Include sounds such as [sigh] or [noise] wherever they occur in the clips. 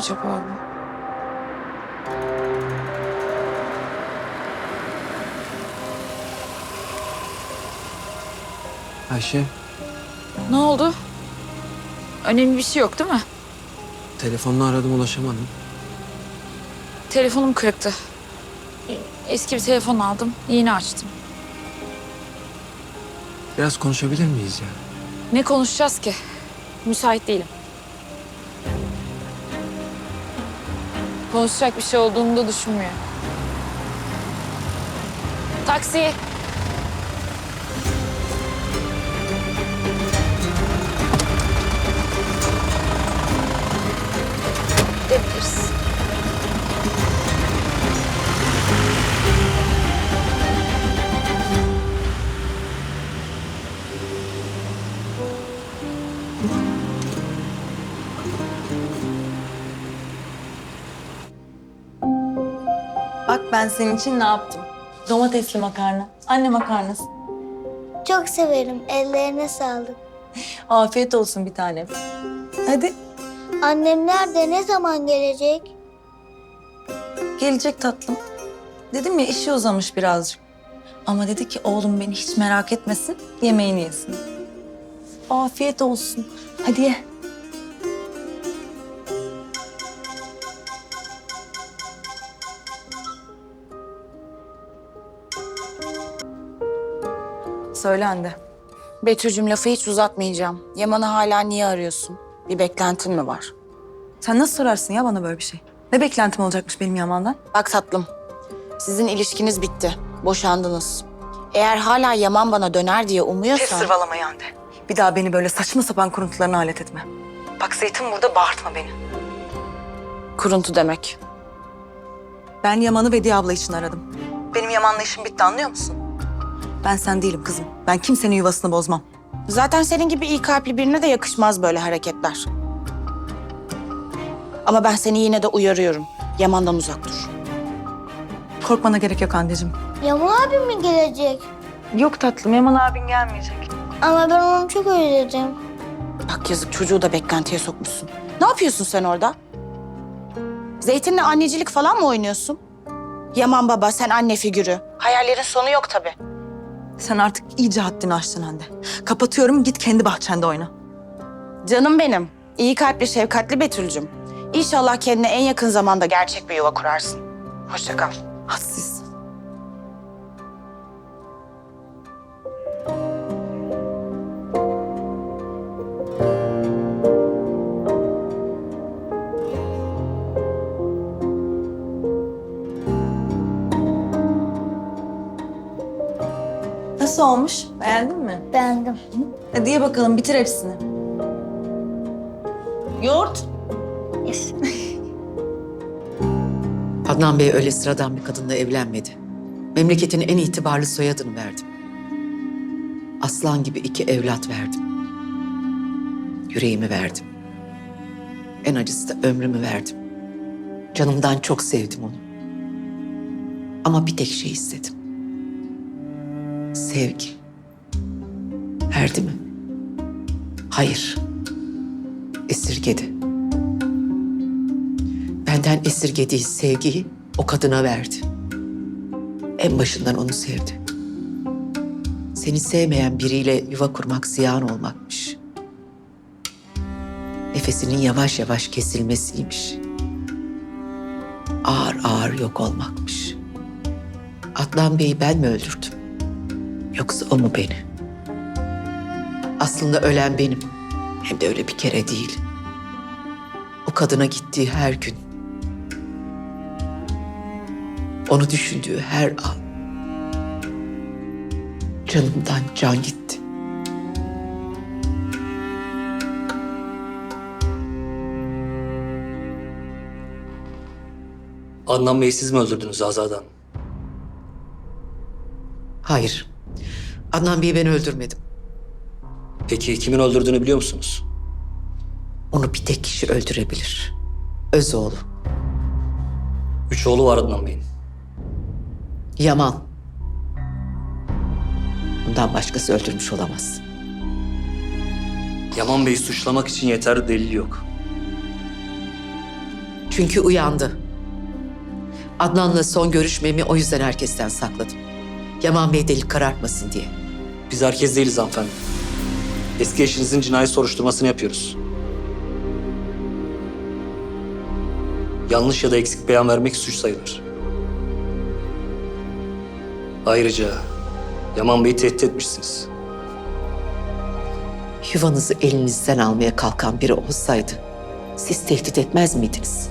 acaba bu? Ayşe, Ne oldu? Önemli bir şey yok değil mi? telefonla aradım ulaşamadım. Telefonum kırıktı. Eski bir telefon aldım. Yeni açtım. Biraz konuşabilir miyiz ya? Ne konuşacağız ki? Müsait değilim. Konuşacak bir şey olduğunu da düşünmüyor. Taksi. Gidebiliriz. Bak ben senin için ne yaptım. Domatesli makarna. Anne makarnası. Çok severim. Ellerine sağlık. Afiyet olsun bir tanem. Hadi. Annem nerede? Ne zaman gelecek? Gelecek tatlım. Dedim ya işi uzamış birazcık. Ama dedi ki oğlum beni hiç merak etmesin, yemeğini yesin. Afiyet olsun. Hadi ye. Söyle anne. Betül'cüm lafı hiç uzatmayacağım. Yaman'ı hala niye arıyorsun? Bir beklentin mi var? Sen nasıl sorarsın ya bana böyle bir şey? Ne beklentim olacakmış benim Yaman'dan? Bak tatlım, sizin ilişkiniz bitti. Boşandınız. Eğer hala Yaman bana döner diye umuyorsan... sırvalamayı Hande. Bir daha beni böyle saçma sapan kuruntularına alet etme. Bak Zeytin burada bağırtma beni. Kuruntu demek. Ben Yaman'ı Bediye abla için aradım. Benim Yaman'la işim bitti anlıyor musun? Ben sen değilim kızım. Ben kimsenin yuvasını bozmam. Zaten senin gibi iyi kalpli birine de yakışmaz böyle hareketler. Ama ben seni yine de uyarıyorum. Yaman'dan uzak dur. Korkmana gerek yok anneciğim. Yaman abim mi gelecek? Yok tatlım Yaman abin gelmeyecek. Ama ben onu çok özledim. Bak yazık çocuğu da beklentiye sokmuşsun. Ne yapıyorsun sen orada? Zeytin'le annecilik falan mı oynuyorsun? Yaman baba sen anne figürü. Hayallerin sonu yok tabii. Sen artık iyice haddini aştın Hande. Kapatıyorum git kendi bahçende oyna. Canım benim. İyi kalpli, şefkatli Betül'cüm. İnşallah kendine en yakın zamanda gerçek bir yuva kurarsın. Hoşça kal. Hadsiz. Nasıl olmuş? Beğendin mi? Beğendim. Hadi ye bakalım bitir hepsini. Yoğurt. [laughs] Adnan Bey öyle sıradan bir kadınla evlenmedi. Memleketin en itibarlı soyadını verdim. Aslan gibi iki evlat verdim. Yüreğimi verdim. En acısı da ömrümü verdim. Canımdan çok sevdim onu. Ama bir tek şey istedim. Sevgi. Verdi mi? Hayır. Esirgedi. Benden esirgediği sevgiyi o kadına verdi. En başından onu sevdi. Seni sevmeyen biriyle yuva kurmak ziyan olmakmış. Nefesinin yavaş yavaş kesilmesiymiş. Ağır ağır yok olmakmış. Adnan Bey'i ben mi öldürdüm? Yoksa o mu beni? Aslında ölen benim. Hem de öyle bir kere değil. O kadına gittiği her gün onu düşündüğü her an canımdan can gitti. Adnan Bey'i siz mi öldürdünüz Azade Hanım? Hayır. Adnan Bey'i ben öldürmedim. Peki kimin öldürdüğünü biliyor musunuz? Onu bir tek kişi öldürebilir. Özoğlu. Üç oğlu var Adnan Bey'in. Yaman. Bundan başkası öldürmüş olamaz. Yaman Bey'i suçlamak için yeterli delil yok. Çünkü uyandı. Adnan'la son görüşmemi o yüzden herkesten sakladım. Yaman Bey delik karartmasın diye. Biz herkes değiliz hanımefendi. Eski eşinizin cinayet soruşturmasını yapıyoruz. Yanlış ya da eksik beyan vermek suç sayılır. Ayrıca Yaman Bey'i tehdit etmişsiniz. Yuvanızı elinizden almaya kalkan biri olsaydı siz tehdit etmez miydiniz?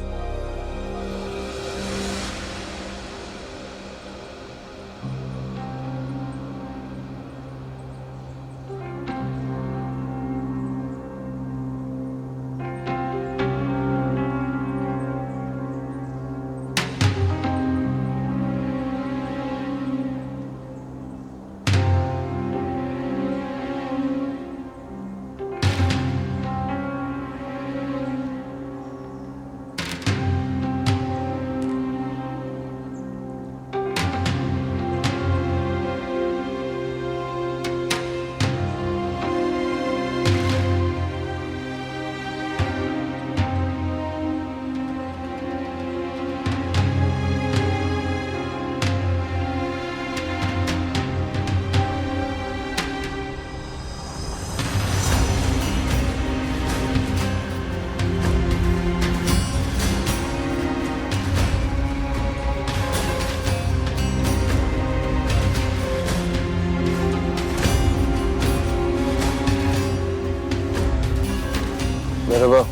Merhaba.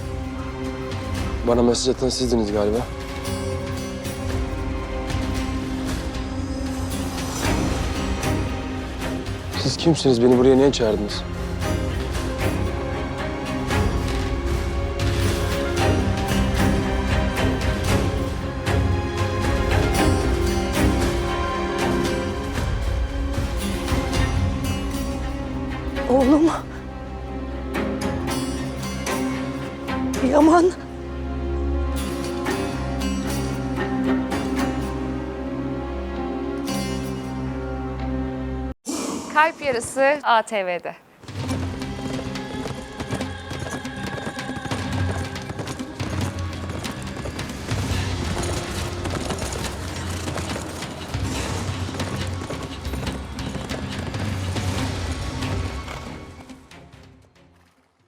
Bana mesaj atan sizdiniz galiba. Siz kimsiniz? Beni buraya niye çağırdınız? Yaman. Kalp Yarısı ATV'de.